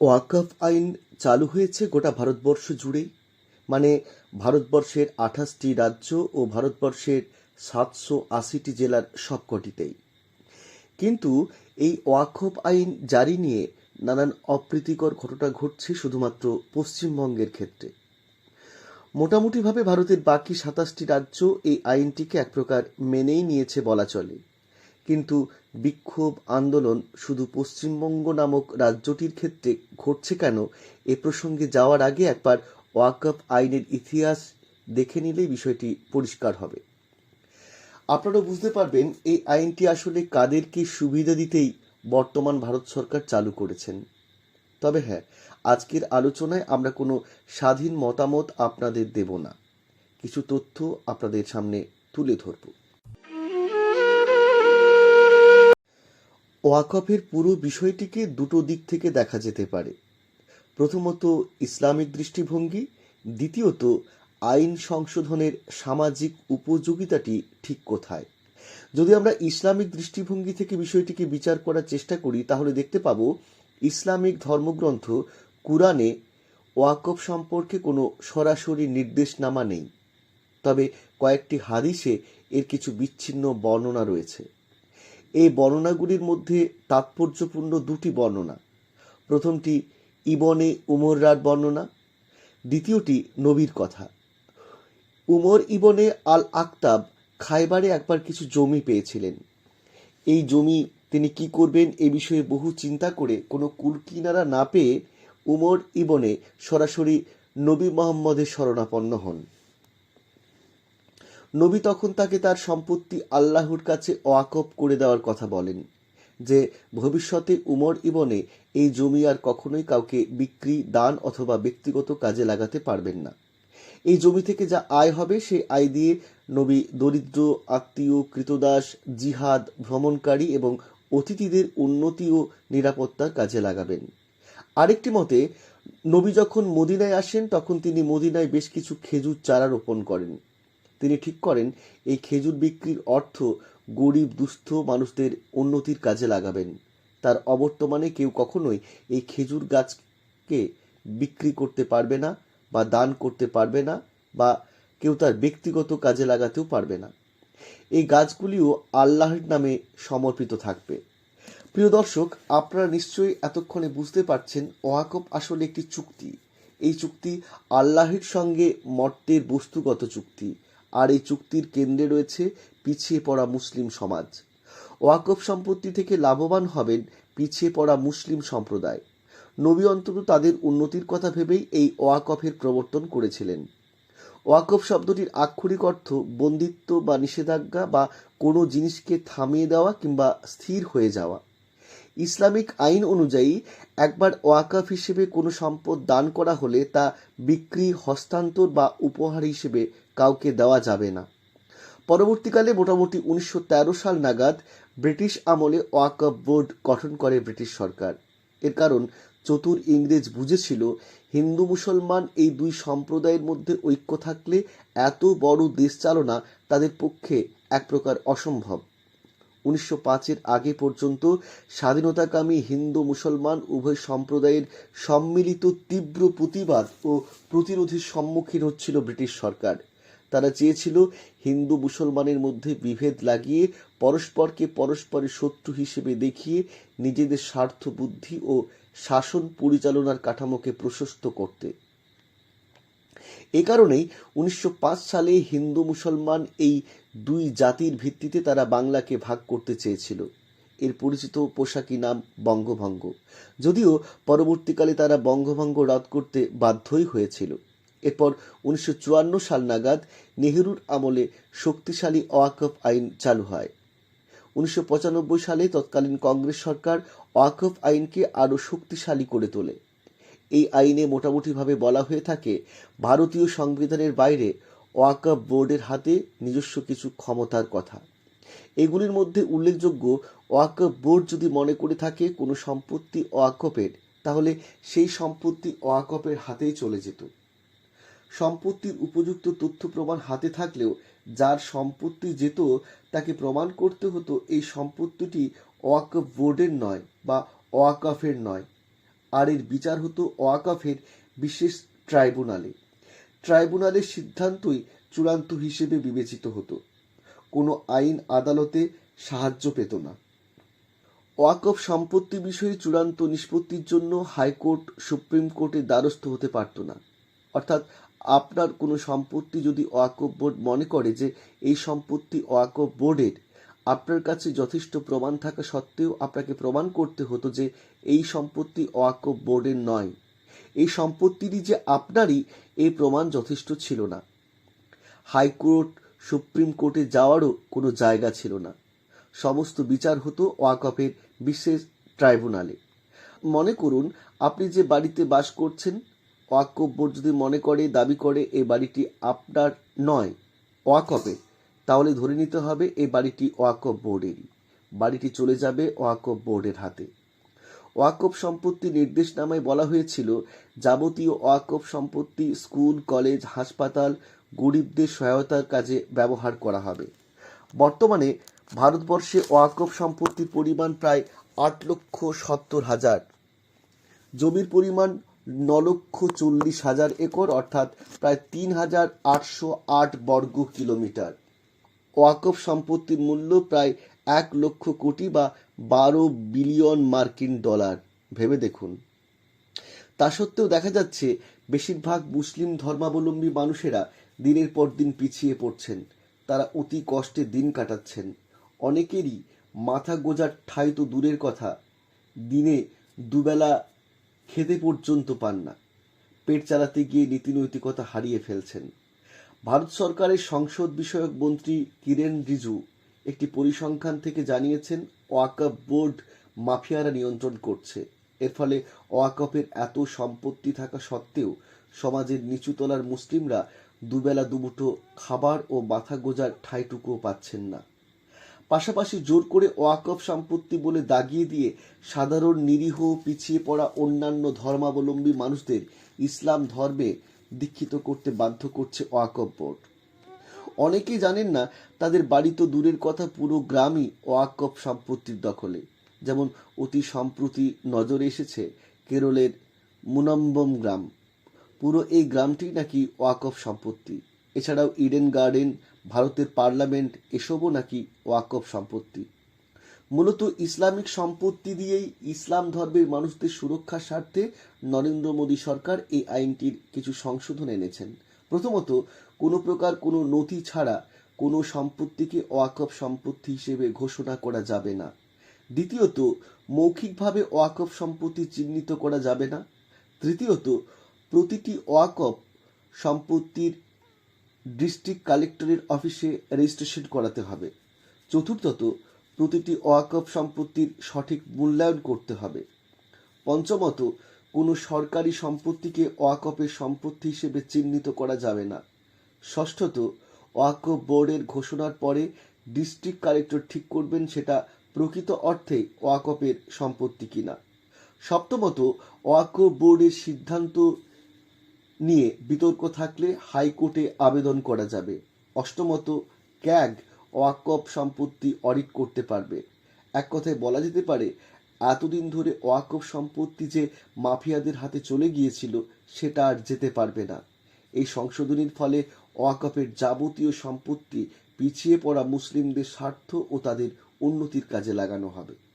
ওয়াকফ আইন চালু হয়েছে গোটা ভারতবর্ষ জুড়েই মানে ভারতবর্ষের আঠাশটি রাজ্য ও ভারতবর্ষের সাতশো আশিটি জেলার সবকটিতেই। কিন্তু এই ওয়াকফ আইন জারি নিয়ে নানান অপ্রীতিকর ঘটনা ঘটছে শুধুমাত্র পশ্চিমবঙ্গের ক্ষেত্রে। মোটামুটিভাবে ভারতের বাকি সাতাশটি রাজ্য এই আইনটিকে এক প্রকার মেনেই নিয়েছে বলা চলে। কিন্তু বিক্ষোভ আন্দোলন শুধু পশ্চিমবঙ্গ নামক রাজ্যটির ক্ষেত্রে ঘটছে কেন? এ প্রসঙ্গে যাওয়ার আগে একবার ওয়াকফ আইনের ইতিহাস দেখে নিলেই বিষয়টি পরিষ্কার হবে। আপনারা বুঝতে পারবেন, এই আইনটি আসলে কাদেরকে সুবিধা দিতেই বর্তমান ভারত সরকার চালু করেছেন। তবে হ্যাঁ আজকের আলোচনায় আমরা কোনো স্বাধীন মতামত আপনাদের দেব না। কিছু তথ্য আপনাদের সামনে তুলে ধরব। ওয়াকফের পুরো বিষয়টিকে দুটো দিক থেকে দেখা যেতে পারে। প্রথমত ইসলামিক দৃষ্টিভঙ্গি, দ্বিতীয়ত, আইন সংশোধনের সামাজিক উপযোগিতাটি ঠিক কোথায়। যদি আমরা ইসলামিক দৃষ্টিভঙ্গি থেকে বিষয়টিকে বিচার করার চেষ্টা করি, তাহলে দেখতে পাবো, ইসলামিক ধর্মগ্রন্থ, কুরআনে ওয়াকফ সম্পর্কে কোনো সরাসরি নির্দেশনামা নেই। তবে কয়েকটি হাদিসে এর কিছু বিচ্ছিন্ন বর্ণনা রয়েছে। এই বর্ণনাগুলির মধ্যে তাৎপর্যপূর্ণ দুটি বর্ণনা। প্রথমটি, ইবনে উমররার বর্ণনা। দ্বিতীয়টি, নবীর কথা। উমর ইবনে আল আক্তাব খাইবারে একবার কিছু জমি পেয়েছিলেন। এই জমি তিনি কি করবেন এ বিষয়ে বহু চিন্তা করে কোনো কুলকিনারা না পেয়ে উমর ইবনে সরাসরি নবী মোহাম্মদের শরণাপন্ন হন। নবী তখন তাকে তার সম্পত্তি আল্লাহর কাছে ওয়াকফ করে দেওয়ার কথা বলেন, যে ভবিষ্যতে উমর ইবনে এই জমি আর কখনোই কাউকে বিক্রি, দান অথবা ব্যক্তিগত কাজে লাগাতে পারবেন না। এই জমি থেকে যা আয় হবে, সেই আয় দিয়ে নবী দরিদ্র, আত্মীয়, কৃতদাস, জিহাদ, ভ্রমণকারী এবং অতিথিদের উন্নতি ও নিরাপত্তার কাজে লাগাবেন। আরেকটি মতে, নবী যখন মদিনায় আসেন, তখন তিনি মদিনায় বেশ কিছু খেজুর চারা রোপণ করেন। তিনি ঠিক করেন, এই খেজুর বিক্রির অর্থ গরিব, দুস্থ মানুষদের উন্নতির কাজে লাগাবেন। তার অবর্তমানে কেউ কখনোই এই খেজুর গাছকে বিক্রি করতে পারবে না বা দান করতে পারবে না বা কেউ তার ব্যক্তিগত কাজে লাগাতেও পারবে না। এই গাছগুলিও আল্লাহর নামে সমর্পিত থাকবে। প্রিয় দর্শক, আপনারা নিশ্চয়ই এতক্ষণে বুঝতে পারছেন ওয়াকফ আসলে একটি চুক্তি। এই চুক্তি আল্লাহর সঙ্গে মর্তের বস্তুগত চুক্তি। আর এই চুক্তির কেন্দ্রে রয়েছে পিছিয়ে পড়া মুসলিম সমাজ। ওয়াকফ সম্পত্তি থেকে লাভবান হবেন পিছিয়ে পড়া মুসলিম সম্প্রদায়। নবী অন্তত তাদের উন্নতির কথা ভেবেই এই ওয়াকফের প্রবর্তন করেছিলেন। ওয়াকফ শব্দটির আক্ষরিক অর্থ বন্দিত্ব বা নিষেধাজ্ঞা বা কোনো জিনিসকে থামিয়ে দেওয়া কিংবা স্থির হয়ে যাওয়া। ইসলামিক আইন অনুযায়ী একবার ওয়াকাফ হিসেবে কোনো সম্পদ দান করা হলে তা বিক্রি, হস্তান্তর বা উপহার হিসেবে কাউকে দেওয়া যাবে না। পরবর্তীকালে মোটামুটি উনিশশো তেরো সাল নাগাদ ব্রিটিশ আমলে ওয়াকফ বোর্ড গঠন করে ব্রিটিশ সরকার। এর কারণ চতুর ইংরেজ বুঝেছিল, হিন্দু মুসলমান এই দুই সম্প্রদায়ের মধ্যে ঐক্য থাকলে এত বড় দেশ চালনা তাদের পক্ষে এক প্রকার অসম্ভব। উনিশশো পাঁচের আগে পর্যন্ত স্বাধীনতাকামী হিন্দু মুসলমান উভয় সম্প্রদায়ের সম্মিলিত তীব্র প্রতিবাদ ও প্রতিরোধের সম্মুখীন হচ্ছিল ব্রিটিশ সরকার। তারা চেয়েছিল হিন্দু মুসলমানের মধ্যে বিভেদ লাগিয়ে পরস্পরকে পরস্পরের শত্রু হিসেবে দেখিয়ে নিজেদের স্বার্থ বুদ্ধি ও শাসন পরিচালনার কাঠামোকে প্রশস্ত করতে। এ কারণেই উনিশশো পাঁচ সালে হিন্দু মুসলমান এই দুই জাতির ভিত্তিতে তারা বাংলাকে ভাগ করতে চেয়েছিল। এর পরিচিত পোশাকি নাম বঙ্গভঙ্গ। যদিও পরবর্তীকালে তারা বঙ্গভঙ্গ রদ করতে বাধ্যই হয়েছিল। এরপর উনিশশো চুয়ান্ন সাল নাগাদ নেহেরুর আমলে শক্তিশালী ওয়াকফ আইন চালু হয়। উনিশশো পঁচানব্বই সালে তৎকালীন কংগ্রেস সরকার ওয়াকফ আইনকে আরও শক্তিশালী করে তোলে। এই আইনে মোটামুটিভাবে বলা হয়ে থাকে, ভারতীয় সংবিধানের বাইরে ওয়াকফ বোর্ডের হাতে নিজস্ব কিছু ক্ষমতার কথা। এগুলির মধ্যে উল্লেখযোগ্য, ওয়াকফ বোর্ড যদি মনে করে থাকে কোনো সম্পত্তি ওয়াকফের, তাহলে সেই সম্পত্তি ওয়াকফের হাতেই চলে যেত। সম্পত্তির উপযুক্ত তথ্য প্রমাণ হাতে থাকলেও যার সম্পত্তি যেত, তাকে প্রমাণ করতে হতো এই সম্পত্তিটি ওয়াকফ বোর্ডের নয় বা ওয়াকফের নয়। আর এর বিচার হতো ওয়াকফের বিশেষ ট্রাইব্যুনালে। ট্রাইব্যুনালের সিদ্ধান্তই চূড়ান্ত হিসেবে বিবেচিত হতো। কোনো আইন আদালতে সাহায্য পেত না। ওয়াকফ সম্পত্তি বিষয়ে চূড়ান্ত নিষ্পত্তির জন্য হাইকোর্ট, সুপ্রিম কোর্টের দ্বারস্থ হতে পারত না। অর্থাৎ আপনার কোনো সম্পত্তি যদি ওয়াকফ বোর্ড মনে করে যে এই সম্পত্তি ওয়াকফ বোর্ডের আপনার কাছে যথেষ্ট প্রমাণ থাকা সত্ত্বেও আপনাকে প্রমাণ করতে হতো যে এই সম্পত্তি ওয়াকফ বোর্ডের নয়। এই সম্পত্তিটি যে আপনারই এই প্রমাণ যথেষ্ট ছিল না। হাইকোর্ট, সুপ্রিম কোর্টে যাওয়ারও কোনো জায়গা ছিল না। সমস্ত বিচার হতো ওয়াকফের বিশেষ ট্রাইব্যুনালে। মনে করুন, আপনি যে বাড়িতে বাস করছেন, ওয়াকফ বোর্ড যদি মনে করে, দাবি করে এই বাড়িটি আপনার নয়, ওয়াকফের। তাহলে ধরে নিতে হবে এই বাড়িটি ওয়াকফ বোর্ডেরই। বাড়িটি চলে যাবে ওয়াকফ বোর্ডের হাতে। ওয়াকফ সম্পত্তি নির্দেশনামায় বলা হয়েছিল, যাবতীয় ওয়াকফ সম্পত্তি স্কুল, কলেজ, হাসপাতাল, গরিবদের সহায়তার কাজে ব্যবহার করা হবে। বর্তমানে ভারতবর্ষে ওয়াকফ সম্পত্তির পরিমাণ প্রায় আট লক্ষ সত্তর হাজার। জমির পরিমাণ ন লক্ষ চল্লিশ হাজার একর, অর্থাৎ প্রায় তিন হাজার আটশো আট বর্গ কিলোমিটার। ওয়াকফ সম্পত্তির মূল্য প্রায় এক লক্ষ কোটি বা বারো বিলিয়ন মার্কিন ডলার। ভেবে দেখুন। তা সত্ত্বেও দেখা যাচ্ছে, বেশিরভাগ মুসলিম ধর্মাবলম্বী মানুষেরা দিনের পর দিন পিছিয়ে পড়ছেন। তারা অতি কষ্টে দিন কাটাচ্ছেন। অনেকেরই মাথা গোজার ঠাঁই তো দূরের কথা। দিনে দুবেলা খেতে পর্যন্ত পান না। পেট চালাতে গিয়ে নীতিনৈতিকতা হারিয়ে ফেলছেন। ভারত সরকারের সংসদ বিষয়ক মন্ত্রী কিরেন রিজু একটি পরিসংখ্যান থেকে জানিয়েছেন ওয়াকফ বোর্ড মাফিয়ারা নিয়ন্ত্রণ করছে। এর ফলে ওয়াকফের এত সম্পত্তি থাকা সত্ত্বেও সমাজের নিচুতলার মুসলিমরা দুবেলা দুমুঠো খাবার ও মাথা গোজার ঠাঁইটুকুও পাচ্ছেন না। পাশাপাশি জোর করে ওয়াকফ সম্পত্তি বলে দাগিয়ে দিয়ে সাধারণ নিরীহ পিছিয়ে পড়া অন্যান্য ধর্মাবলম্বী মানুষদের ইসলাম ধর্মে দীক্ষিত করতে বাধ্য করছে ওয়াকফ বোর্ড। অনেকেই জানেন না, তাদের বাড়ি তো দূরের কথা, পুরো গ্রামই ওয়াকফ সম্পত্তির দখলে। যেমন অতি সম্প্রতি নজরে এসেছে কেরলের মুনাম্বম গ্রাম। পুরো এই গ্রামটি নাকি ওয়াকফ সম্পত্তি। এছাড়াও ইডেন গার্ডেন, ভারতের পার্লামেন্ট, এসবও নাকি ওয়াকফ সম্পত্তি। মূলত ইসলামিক সম্পত্তি দিয়েই ইসলাম ধর্মের মানুষদের সুরক্ষার স্বার্থে নরেন্দ্র মোদী সরকার এই আইনটির কিছু সংশোধন এনেছেন। প্রথমত, কোনো প্রকার কোনো নথি ছাড়া কোনো সম্পত্তিকে ওয়াকফ সম্পত্তি হিসেবে ঘোষণা করা যাবে না। দ্বিতীয়ত, মৌখিকভাবে ওয়াকফ সম্পত্তি চিহ্নিত করা যাবে না। তৃতীয়ত, প্রতিটি ওয়াকফ সম্পত্তির ডিস্ট্রিক্ট কালেক্টরের অফিসে রেজিস্ট্রেশন করাতে হবে। চতুর্থত প্রতিটি ওয়াকফ সম্পত্তির সঠিক মূল্যায়ন করতে হবে। পঞ্চমত, কোনো সরকারি সম্পত্তিকে ওয়াকফের সম্পত্তি হিসেবে চিহ্নিত করা যাবে না। ষষ্ঠত, ওয়াকফ বোর্ডের ঘোষণার পরে ডিস্ট্রিক্ট কালেক্টর ঠিক করবেন সেটা প্রকৃত অর্থে ওয়াকফের সম্পত্তি কিনা। সপ্তমত, ওয়াকফ বোর্ডের সিদ্ধান্ত নিয়ে বিতর্ক থাকলে হাইকোর্টে আবেদন করা যাবে। অষ্টমত, ক্যাগ ওয়াকফ সম্পত্তি অডিট করতে পারবে। এক কথায় বলা যেতে পারে, এতদিন ধরে ওয়াকফ সম্পত্তি যে মাফিয়াদের হাতে চলে গিয়েছিল, সেটা আর যেতে পারবে না। এই সংশোধনীর ফলে ওয়াকফের যাবতীয় সম্পত্তি পিছিয়ে পড়া মুসলিমদের স্বার্থ ও তাদের উন্নতির কাজে লাগানো হবে।